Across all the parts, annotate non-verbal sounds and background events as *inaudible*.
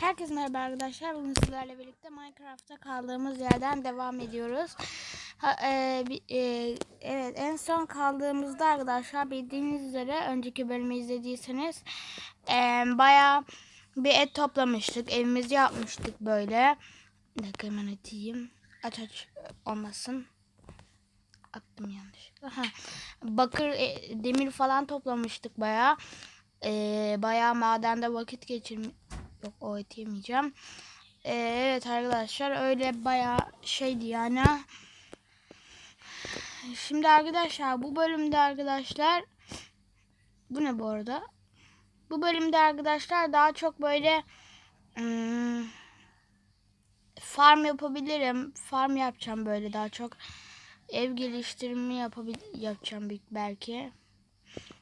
Herkese merhaba arkadaşlar. Bugün sizlerle birlikte Minecraft'ta kaldığımız yerden devam ediyoruz. Ha, e, e, evet en son kaldığımızda arkadaşlar bildiğiniz üzere önceki bölümü izlediyseniz e, bayağı bir et toplamıştık. Evimizi yapmıştık böyle. Bir dakika hemen atayım. Aç aç olmasın. Attım yanlışlıkla. Ha. Bakır, e, demir falan toplamıştık bayağı. E, bayağı madende vakit geçirmiş. Yok o et yemeyeceğim. Ee, evet arkadaşlar öyle bayağı şeydi yani. Şimdi arkadaşlar bu bölümde arkadaşlar bu ne bu arada? Bu bölümde arkadaşlar daha çok böyle hmm, farm yapabilirim. Farm yapacağım böyle daha çok. Ev geliştirme yapabil yapacağım belki.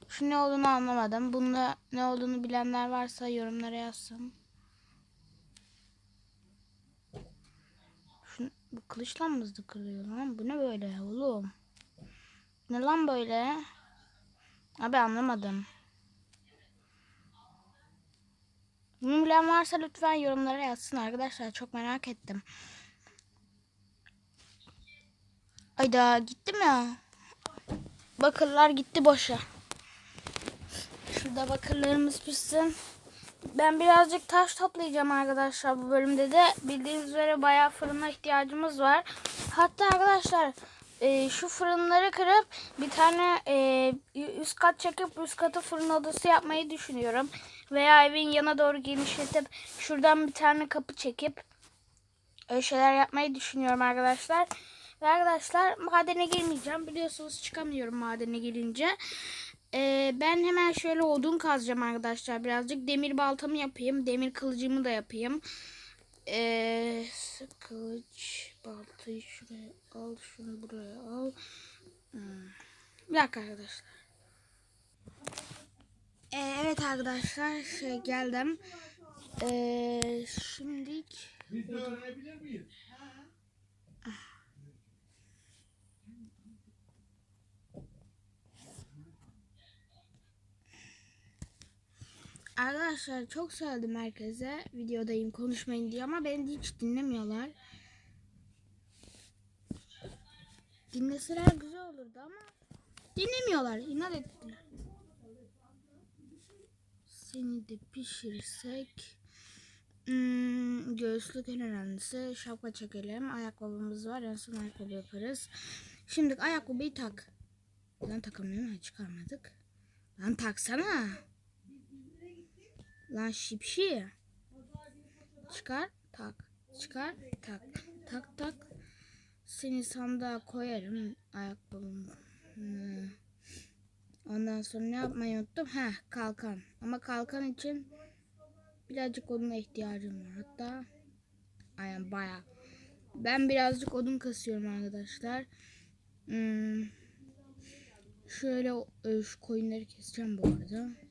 Şu ne olduğunu anlamadım. Bunda ne olduğunu bilenler varsa yorumlara yazsın. Bu kılıçla mı hızlı kırılıyor lan? Bu ne böyle oğlum? Ne lan böyle? Abi anlamadım. Bunu bilen varsa lütfen yorumlara yazsın arkadaşlar. Çok merak ettim. Ayda gitti mi? Bakırlar gitti boşa. Şurada bakırlarımız pişsin. Ben birazcık taş toplayacağım arkadaşlar bu bölümde de. Bildiğiniz üzere bayağı fırına ihtiyacımız var. Hatta arkadaşlar e, şu fırınları kırıp bir tane e, üst kat çekip üst katı fırın odası yapmayı düşünüyorum. Veya evin yana doğru genişletip şuradan bir tane kapı çekip öyle şeyler yapmayı düşünüyorum arkadaşlar. Ve arkadaşlar madene girmeyeceğim. Biliyorsunuz çıkamıyorum madene girince. Ee, ben hemen şöyle odun kazacağım arkadaşlar. Birazcık demir baltamı yapayım. Demir kılıcımı da yapayım. Ee, kılıç baltayı şuraya al. Şunu buraya al. Hmm. Bir dakika arkadaşlar. Ee, evet arkadaşlar şey geldim. Ee, şimdilik Biz öğrenebilir miyiz? Arkadaşlar çok söyledim herkese videodayım konuşmayın diye ama beni hiç dinlemiyorlar. Dinleseler güzel olurdu ama dinlemiyorlar. inat ettiler. Seni de pişirsek hmm, göğüslük en önemlisi. Şapka çekelim. Ayakkabımız var. En son ayakkabı yaparız. Şimdi ayakkabıyı tak. Lan takamıyorum. Ha, çıkarmadık. Lan taksana. Lan şipşi. Çıkar tak. Çıkar tak. Tak tak. Seni sandığa koyarım ayakkabımı. Hmm. Ondan sonra ne yapmayı unuttum? Heh kalkan. Ama kalkan için birazcık oduna ihtiyacım var. Hatta aynen baya. Ben birazcık odun kasıyorum arkadaşlar. Hmm. Şöyle e, şu koyunları keseceğim bu arada.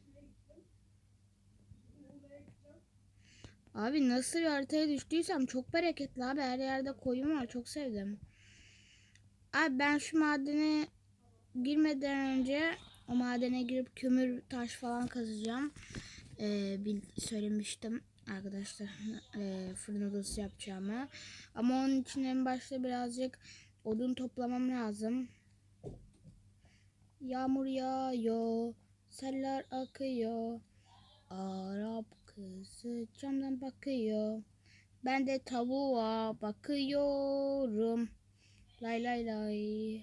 Abi nasıl bir haritaya düştüysem çok bereketli abi. Her yerde koyun var. Çok sevdim. Abi ben şu madene girmeden önce o madene girip kömür taş falan kazacağım. Ee, bil, söylemiştim arkadaşlar *laughs* e, fırın odası yapacağımı. Ama onun için en başta birazcık odun toplamam lazım. Yağmur yağıyor, seller akıyor. Arap kızı camdan bakıyor. Ben de tavuğa bakıyorum. Lay lay lay.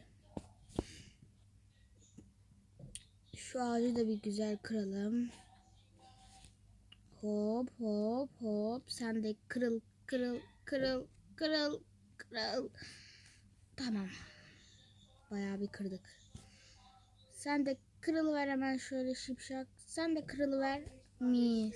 Şu ağacı da bir güzel kıralım. Hop hop hop. Sen de kırıl kırıl kırıl kırıl kırıl. Tamam. Bayağı bir kırdık. Sen de kırılıver hemen şöyle şipşak. Sen de kırılıver. Mi.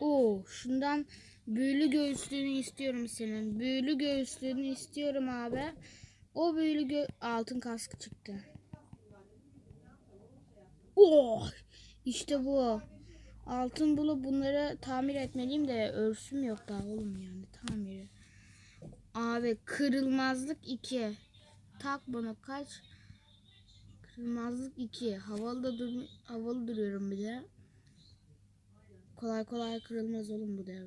Oo, şundan büyülü göğüslüğünü istiyorum senin. Büyülü göğüslüğünü istiyorum abi. O böyle gö- altın kaskı çıktı. Oh! İşte bu. Altın bulup bunları tamir etmeliyim de örsüm yok daha oğlum yani tamiri. Abi kırılmazlık 2. Tak bunu kaç? Kırılmazlık 2. Havalı da dur havalı duruyorum bir de. Kolay kolay kırılmaz oğlum bu dev.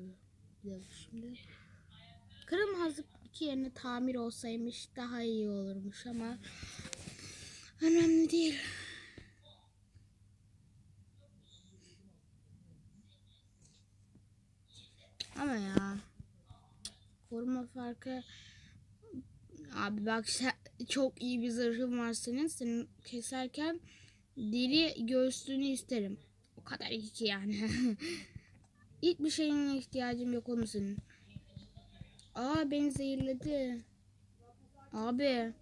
dev şimdi. Kırılmazlık 2 yerine tamir olsaymış daha iyi olurmuş ama önemli değil. Ama ya koruma farkı abi bak çok iyi bir zırhın var senin. Senin keserken deri göğsünü isterim. O kadar iyi ki yani. *laughs* Hiçbir şeyine ihtiyacım yok onun senin. Aa beni zehirledi. Abi.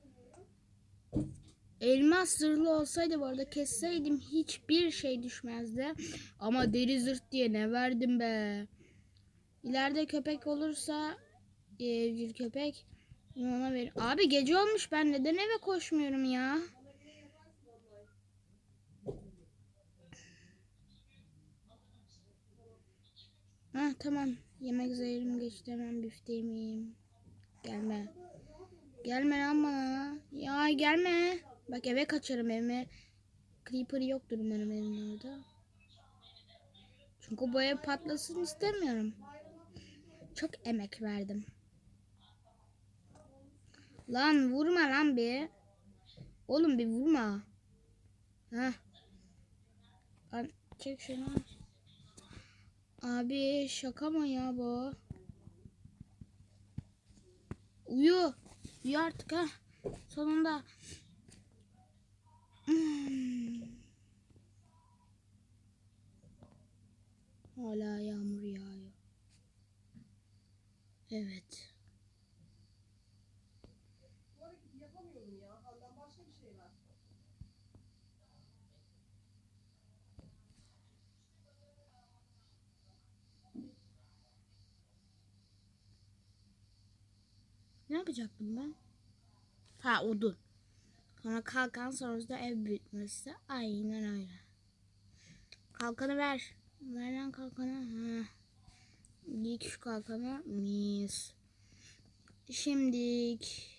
Elmas zırhlı olsaydı bu arada kesseydim hiçbir şey düşmezdi. Ama deri zırh diye ne verdim be. İleride köpek olursa evcil köpek ona ver. Abi gece olmuş ben neden eve koşmuyorum ya? Ha tamam. Yemek zehrim geçti hemen bifteğimi yiyeyim. Gelme. Gelme lan bana. Ya gelme. Bak eve kaçarım evime. Creeper yoktur umarım evin orada. Çünkü bu ev patlasın istemiyorum. Çok emek verdim. Lan vurma lan bir. Oğlum bir vurma. Heh. Lan çek şunu. Abi şaka mı ya bu? Uyu. Uyu artık ha. Sonunda. Hmm. Hala yağmur yağıyor. Evet. Yapacaktım ben? Ha odun. Sonra kalkan sonrasında ev büyütmesi. Aynen öyle. Kalkanı ver. Ver lan kalkanı. Ha. Dik şu kalkanı. Mis. Şimdik.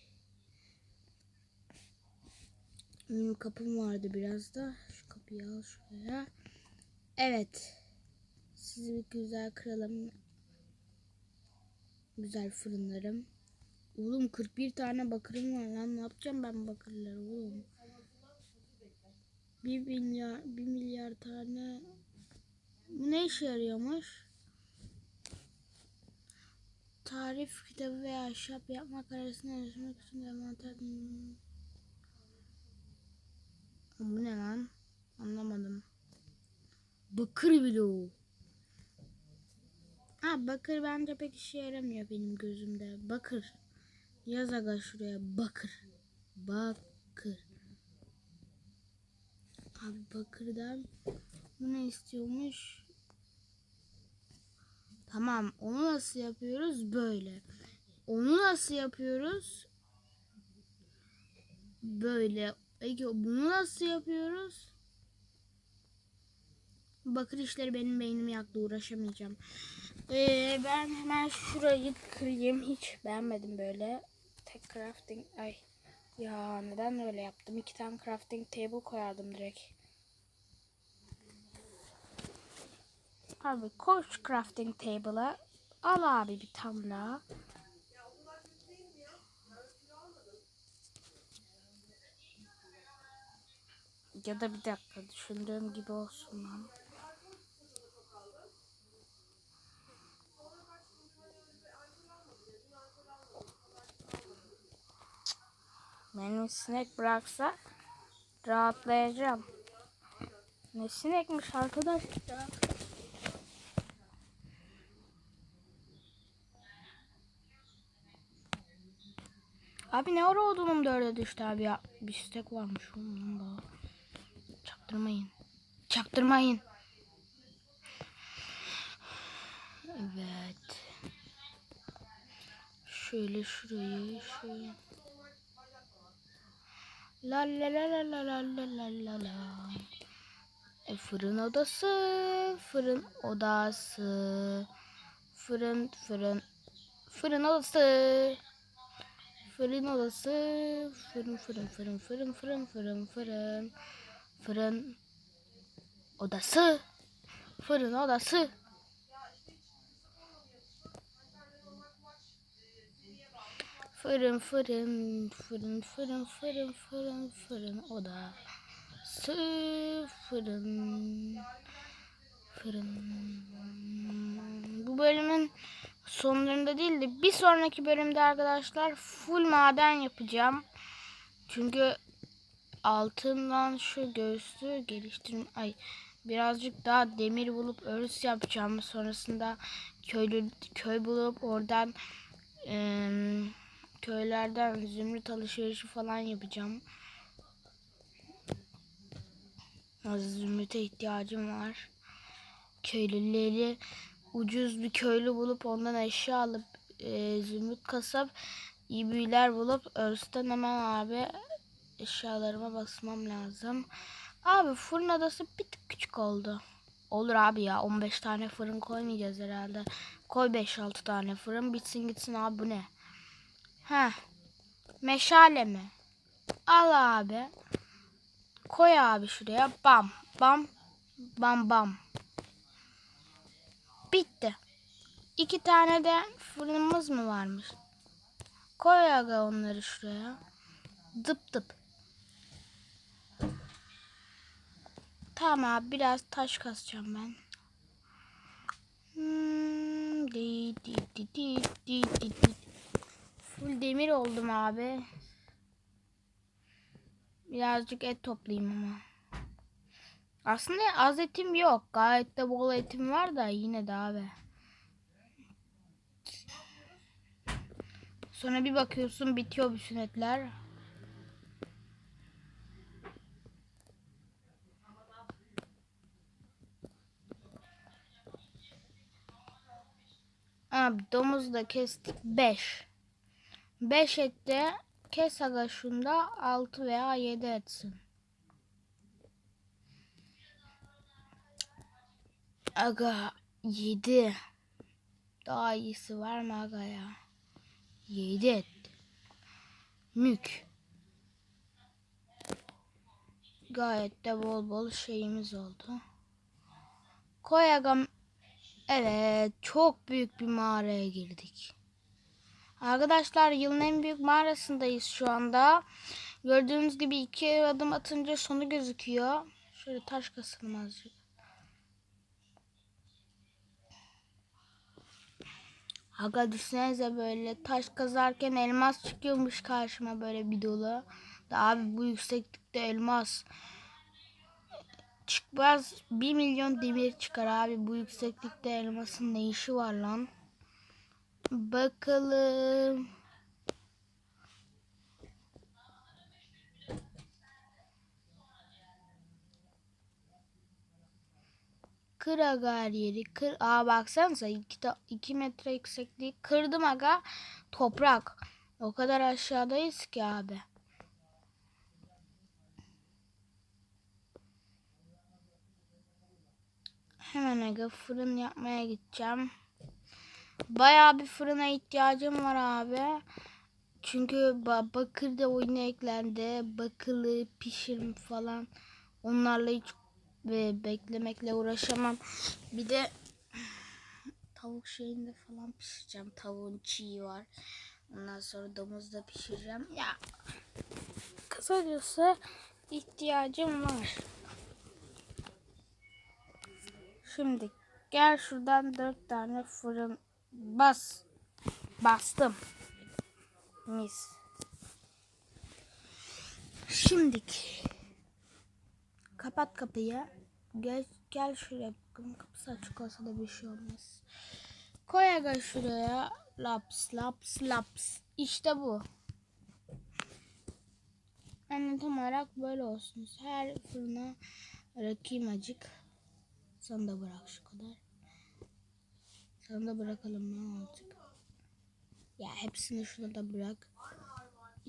Benim kapım vardı biraz da. Şu kapıyı al şuraya. Evet. Sizi bir güzel kıralım. Güzel fırınlarım. Oğlum 41 tane bakırım var lan. Ne yapacağım ben bakırları oğlum? 1 milyar, 1 milyar tane bu ne işe yarıyormuş? Tarif kitabı veya ahşap yapmak arasında yarışmak için envanter... Bu ne lan? Anlamadım. Bakır bloğu. Ha bakır bence pek işe yaramıyor benim gözümde. Bakır. Yaz aga şuraya bakır. Bakır. Abi bakırdan bu ne istiyormuş? Tamam onu nasıl yapıyoruz? Böyle. Onu nasıl yapıyoruz? Böyle. Peki bunu nasıl yapıyoruz? Bakır işleri benim beynimi yaktı uğraşamayacağım. Ee, ben hemen şurayı kırayım. Hiç beğenmedim böyle. Crafting. Ay. Ya neden öyle yaptım? İki tane crafting table koyardım direkt. Abi koş crafting table'a. Al abi bir tane. Ya da bir dakika düşündüğüm gibi olsun lan. Benim sinek bıraksa rahatlayacağım. Ne sinekmiş arkadaş ya. Abi ne ara odunum dörde düştü abi ya. Bir stek varmış onun. Çaktırmayın. Çaktırmayın. Evet. Şöyle şurayı şöyle. La la la la la la la la la. E, fırın odası, fırın odası. Fırın, fırın, fırın odası. Fırın odası, fırın, fırın, fırın, fırın, fırın, fırın, fırın. Fırın odası, fırın odası. Fırın fırın fırın fırın fırın fırın fırın oda. Sı fırın fırın. Bu bölümün sonlarında değil de bir sonraki bölümde arkadaşlar full maden yapacağım. Çünkü altından şu göğsü geliştirim ay birazcık daha demir bulup örs yapacağım. Sonrasında köylü köy bulup oradan eee köylerden zümrüt alışverişi falan yapacağım. Zümrüte ihtiyacım var. Köylüleri ucuz bir köylü bulup ondan eşya alıp e, zümrüt kasap iyi büyüler bulup örsten hemen abi eşyalarıma basmam lazım. Abi fırın adası bir tık küçük oldu. Olur abi ya 15 tane fırın koymayacağız herhalde. Koy 5-6 tane fırın bitsin gitsin abi bu ne? Ha. Meşale mi? Al abi. Koy abi şuraya. Bam. Bam. Bam bam. Bitti. İki tane de fırınımız mı varmış? Koy aga onları şuraya. Dıp dıp. Tamam abi biraz taş kasacağım ben. Hmm, di, di, di, di, di, di, di. Full demir oldum abi. Birazcık et toplayayım ama. Aslında az etim yok. Gayet de bol etim var da yine de abi. Sonra bir bakıyorsun bitiyor bütün etler. Abi domuz da kestik 5. 5 ette kes aga şunda 6 veya 7 etsin. Aga 7. Daha iyisi var mı aga ya? 7 et. Mük. Gayet de bol bol şeyimiz oldu. Koy agam. Evet çok büyük bir mağaraya girdik. Arkadaşlar yılın en büyük mağarasındayız şu anda. Gördüğünüz gibi iki adım atınca sonu gözüküyor. Şöyle taş kasalım azıcık. Aga düşünsenize böyle taş kazarken elmas çıkıyormuş karşıma böyle bir dolu. Da abi bu yükseklikte elmas çıkmaz 1 milyon demir çıkar abi bu yükseklikte elmasın ne işi var lan? Bakalım. Kır aga yeri. Kır. Aa baksanıza 2 metre yüksekliği kırdım aga. Toprak. O kadar aşağıdayız ki abi. Hemen aga fırın yapmaya gideceğim. Bayağı bir fırına ihtiyacım var abi. Çünkü ba bakır da oyuna eklendi. Bakılı pişirim falan. Onlarla hiç ve beklemekle uğraşamam. Bir de tavuk şeyinde falan pişireceğim. Tavuğun çiği var. Ondan sonra domuz da pişireceğim. Ya kısacası ihtiyacım var. Şimdi gel şuradan dört tane fırın bas. Bastım. Mis. Şimdik. Kapat kapıyı. Gel, gel şuraya. Kapısı açık olsa da bir şey olmaz. Koy aga şuraya. Laps laps laps. İşte bu. Yani tam olarak böyle olsun. Her fırına rakayım acık. Sen de bırak şu kadar. Sana da bırakalım ne olacak. Ya hepsini şuna da bırak.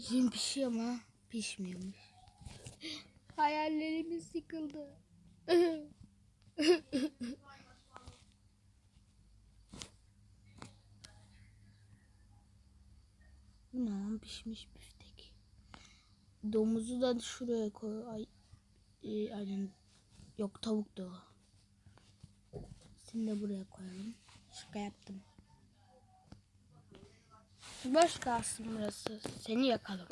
Şimdi pişiyor ama pişmiyormuş. *laughs* Hayallerimiz yıkıldı. *laughs* Lan pişmiş büftek. Domuzu da şuraya koy. Ay, e, aynen. Yok tavuk da o. Seni de buraya koyalım. Şaka yaptım. Boş kalsın burası. Seni yakalım.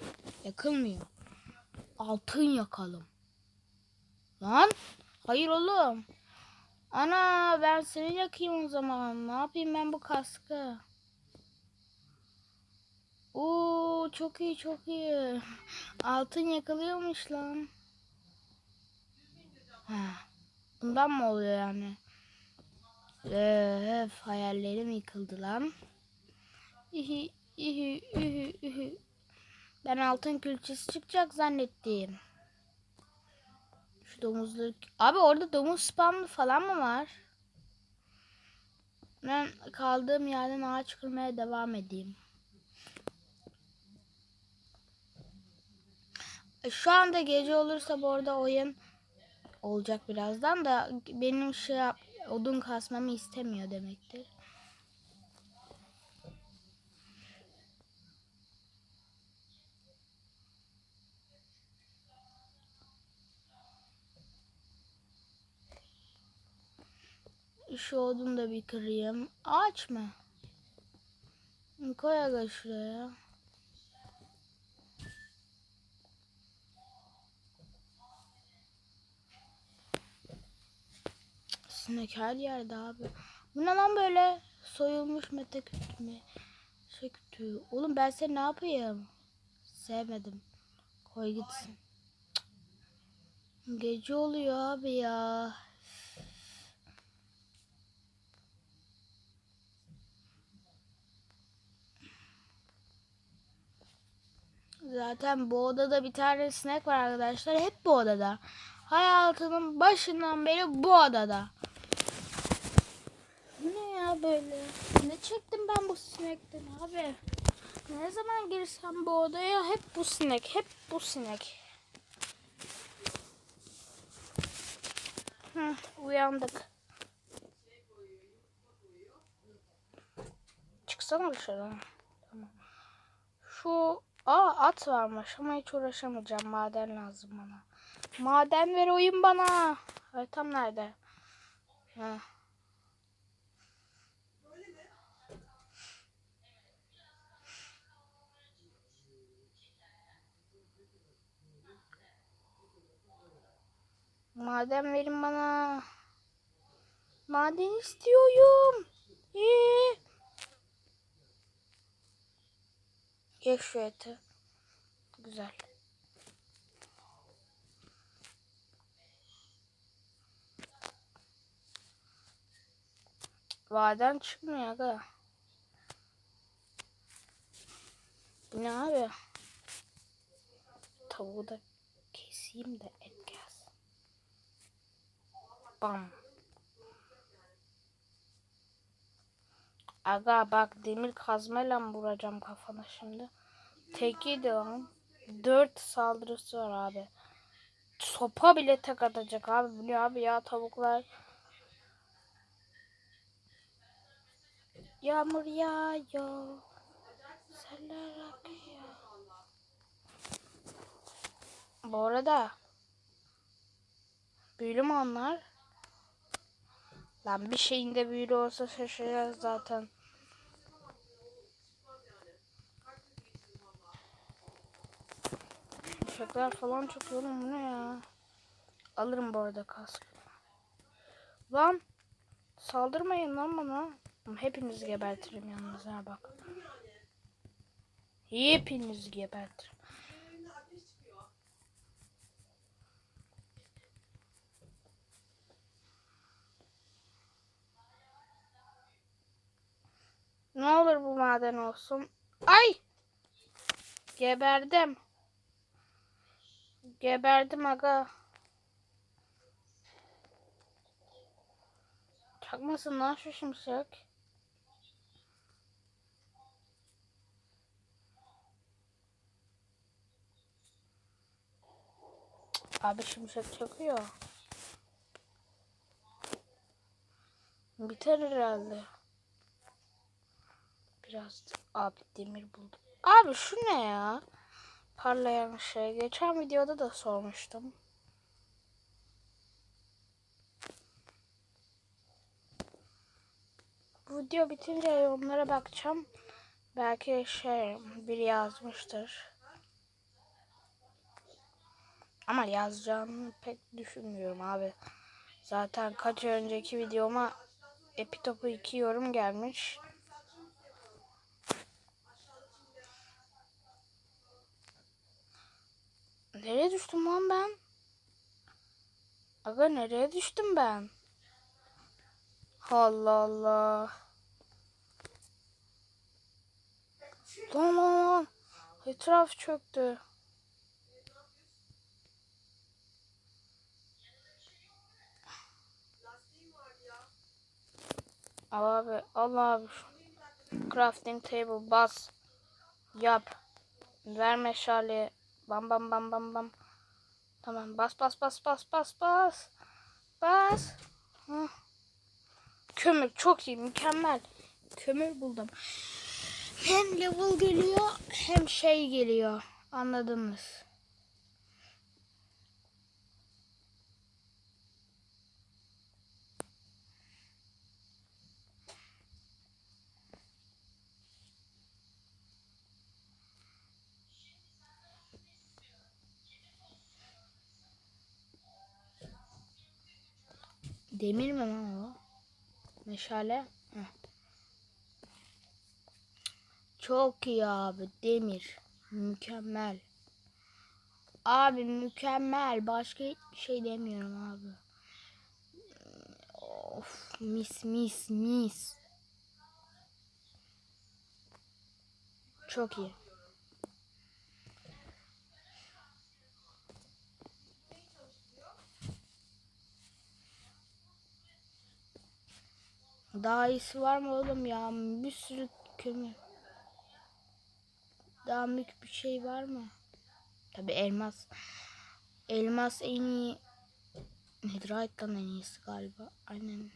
Yakılmıyor. Altın yakalım. Lan? Hayır oğlum. Ana ben seni yakayım o zaman. Ne yapayım ben bu kaskı? Oo çok iyi çok iyi. Altın yakalıyormuş lan. Ha. Bundan mı oluyor yani? Öf hayallerim yıkıldı lan. İhi, ihi, ihi, ihi. Ben altın külçesi çıkacak zannettim. Şu domuzları... Abi orada domuz spamlı falan mı var? Ben kaldığım yerden ağaç kırmaya devam edeyim. Şu anda gece olursa bu arada oyun olacak birazdan da benim şey yap- odun kasmamı istemiyor demektir. Şu odunu da bir kırayım. Ağaç mı? Koy aga şuraya. Sinek her yerde abi. Bu ne lan böyle? Soyulmuş mete kütü mü? Şey kütüğü. Oğlum ben seni ne yapayım? Sevmedim. Koy gitsin. Gece oluyor abi ya. Zaten bu odada bir tane sinek var arkadaşlar. Hep bu odada. Hayatının başından beri bu odada. Böyle? Ne çektim ben bu sinekten abi? Ne zaman girsem bu odaya hep bu sinek, hep bu sinek. Hı, uyandık. Çıksana dışarı. Tamam. Şu Aa at varmış ama hiç uğraşamayacağım. Maden lazım bana. Maden ver oyun bana. Haritam nerede? Ha. Maden verin bana. Maden istiyorum. İyi. Ye şu eti. Güzel. Vaden çıkmıyor aga. Bu ne abi? Tavuğu da keseyim de et. Bam. Aga bak demir kazmayla mı vuracağım kafana şimdi? Teki de lan. Dört saldırısı var abi. Sopa bile tek atacak abi. Bu ne abi ya tavuklar. Yağmur yağıyor. Seller akıyor. Bu arada büyülü mü onlar? Lan bir şeyinde büyülü olsa şaşıracağız zaten. Uçaklar falan çok yoğun bu ne ya? Alırım bu arada kask. Lan saldırmayın lan bana. Hepinizi gebertirim yalnız ha bak. Hepinizi gebertirim. Ne olur bu maden olsun. Ay! Geberdim. Geberdim aga. Çakmasın lan şu şimşek. Abi şimşek çakıyor. Biter herhalde. Biraz abi demir buldum. Abi şu ne ya? Parlayan şey. Geçen videoda da sormuştum. Video bitince yorumlara bakacağım. Belki şey biri yazmıştır. Ama yazacağını pek düşünmüyorum abi. Zaten kaç önceki videoma Epitop'u 2 yorum gelmiş. Nereye düştüm lan ben? Aga nereye düştüm ben? Allah Allah. Lan lan lan. Etraf çöktü. Al abi, al abi. Crafting table bas. Yap. Ver meşale. Bam bam bam bam bam. Tamam bas bas bas bas bas bas. Bas. Kömür çok iyi mükemmel. Kömür buldum. Hem level geliyor hem şey geliyor. Anladınız. Demir mi lan o? Meşale. Heh. Çok iyi abi demir. Mükemmel. Abi mükemmel. Başka hiçbir şey demiyorum abi. Of mis mis mis. Çok iyi. Daha iyisi var mı oğlum ya? Bir sürü kömür. Daha mük bir şey var mı? Tabi elmas. Elmas en iyi. Netherite'dan en iyisi galiba. Aynen.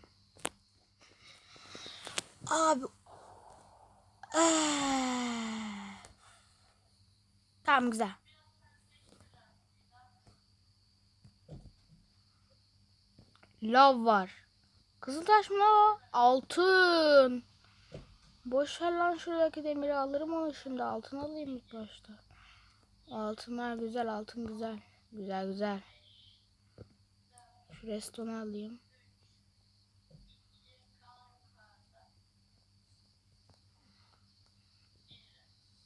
Abi. Eee. Tamam güzel. Lav var. Kızıltaş mı o? Altın. Boş ver lan şuradaki demiri alırım onu şimdi. Altın alayım ilk başta. Altınlar güzel, altın güzel. Güzel güzel. Şu restonu alayım.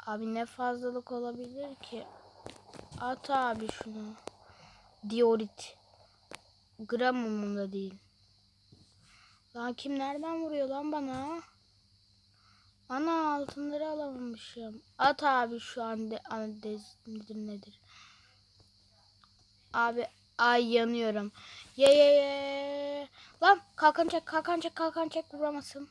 Abi ne fazlalık olabilir ki? At abi şunu. Diorit. Gram umurumda değil. Lan kim nereden vuruyor lan bana? Ana altınları alamamışım. At abi şu an de, nedir nedir. Abi ay yanıyorum. Ye ye ye. Lan kalkan çek kalkan çek kalkan çek vuramasın.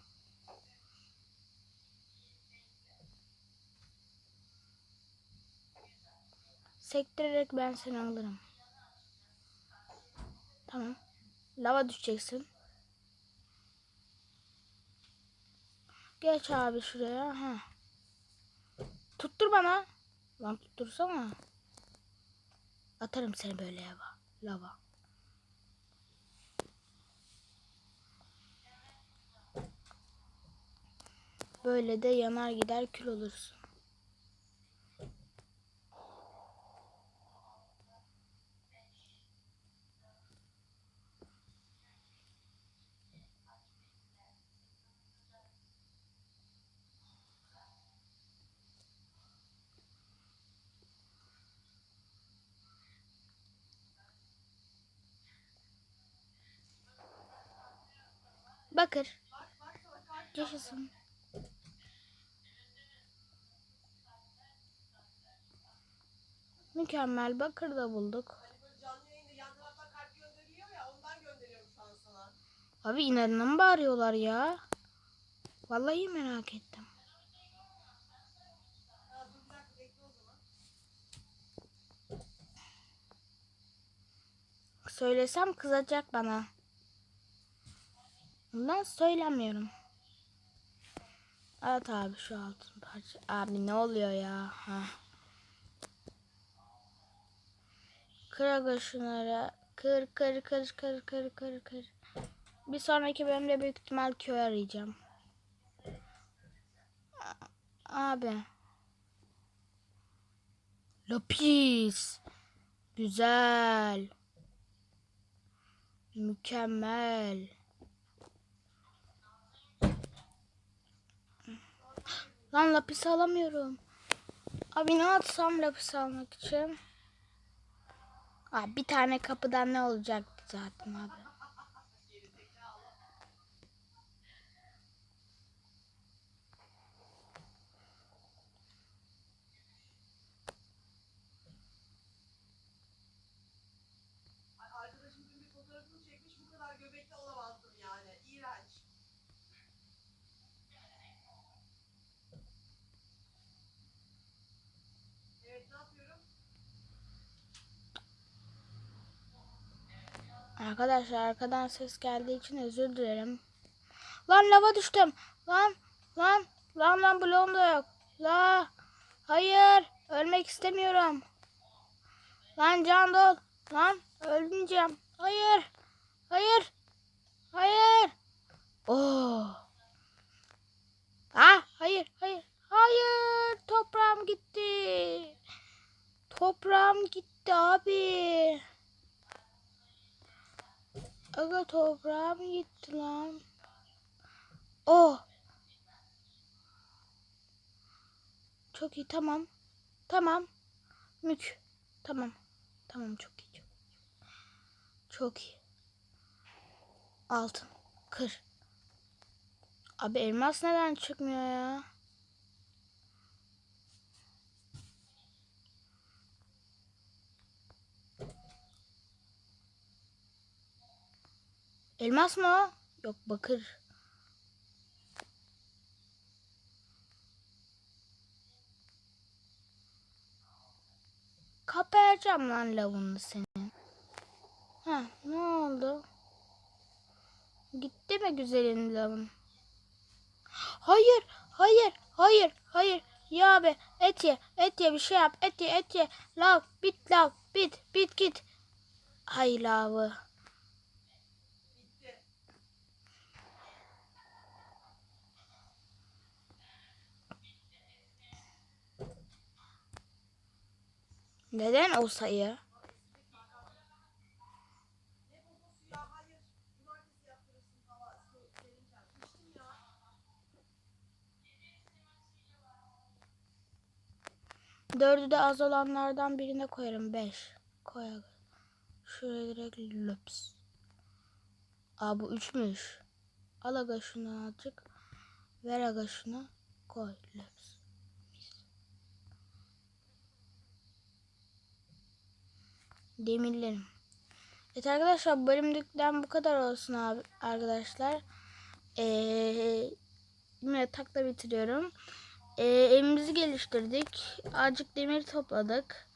Sektirerek ben seni alırım. Tamam. Lava düşeceksin. Geç abi şuraya. Ha. Tuttur bana. Lan tuttursana. Atarım seni böyle lava. Lava. Böyle de yanar gider kül olursun. Bakır. Yaşasın. Mükemmel bakır da bulduk. Abi inadına mı bağırıyorlar ya? Vallahi merak ettim. söylesem kızacak bana. Bundan söylemiyorum. Evet abi şu altın parça. Abi ne oluyor ya? Ha. Kır aga şunları. Kır kır kır kır kır kır kır. Bir sonraki bölümde büyük ihtimal köy arayacağım. Abi. Lapis. Güzel. Mükemmel. Lan lapis alamıyorum. Abi ne atsam lapis almak için? Abi bir tane kapıdan ne olacaktı zaten abi. Ay, Arkadaşım dün bir fotoğrafını çekmiş bu kadar göbekli olamazdım yani. İğrenç. Evet ne yapıyorum? Arkadaşlar arkadan ses geldiği için özür dilerim. Lan lava düştüm. Lan lan lan lan bloğum da yok. La hayır ölmek istemiyorum. Lan can dol. Lan ölmeyeceğim. Hayır. Hayır. Hayır. Oh. Ah hayır hayır. Hayır toprağım gitti. Toprağım gitti abi. Aga toprağım gitti lan. Oh. Çok iyi tamam. Tamam. Mük. Tamam. Tamam çok iyi. Çok, çok iyi. Altın. Kır. Abi elmas neden çıkmıyor ya? Elmas mı o? Yok bakır. Kapayacağım lan lavını senin. Ha ne oldu? Gitti mi güzelin lavın? Hayır, hayır, hayır, hayır. Ya be et ye, et ye bir şey yap. Et ye, et ye. Lav, bit lav, bit, bit git. Hay lavı. Neden o sayı? Dördü de az olanlardan birine koyarım. Beş. Koy aga. Şuraya direkt löps. Aa bu üçmüş. Al aga şunu azıcık. Ver aga şunu. Koy löps. Demirlerim. Evet arkadaşlar bu bölümlükten bu kadar olsun abi arkadaşlar. Ee, yatakta bitiriyorum. Ee, evimizi geliştirdik. Azıcık demir topladık.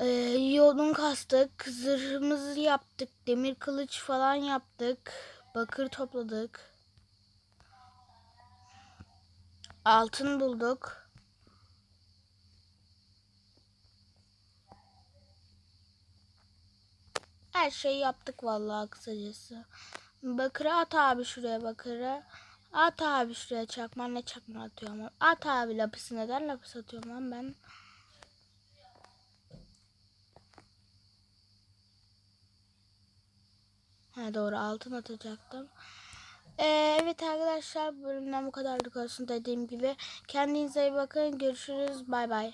Ee, yolun kastık. Zırhımızı yaptık. Demir kılıç falan yaptık. Bakır topladık. Altın bulduk. Her şeyi yaptık vallahi kısacası. Bakırı at abi şuraya bakırı. At abi şuraya çakma ne çakma atıyorum. At abi lapisi neden lapis atıyorum lan ben. Ha doğru altın atacaktım. Ee, evet arkadaşlar bölümden bu kadarlık olsun dediğim gibi. Kendinize iyi bakın. Görüşürüz. Bay bay.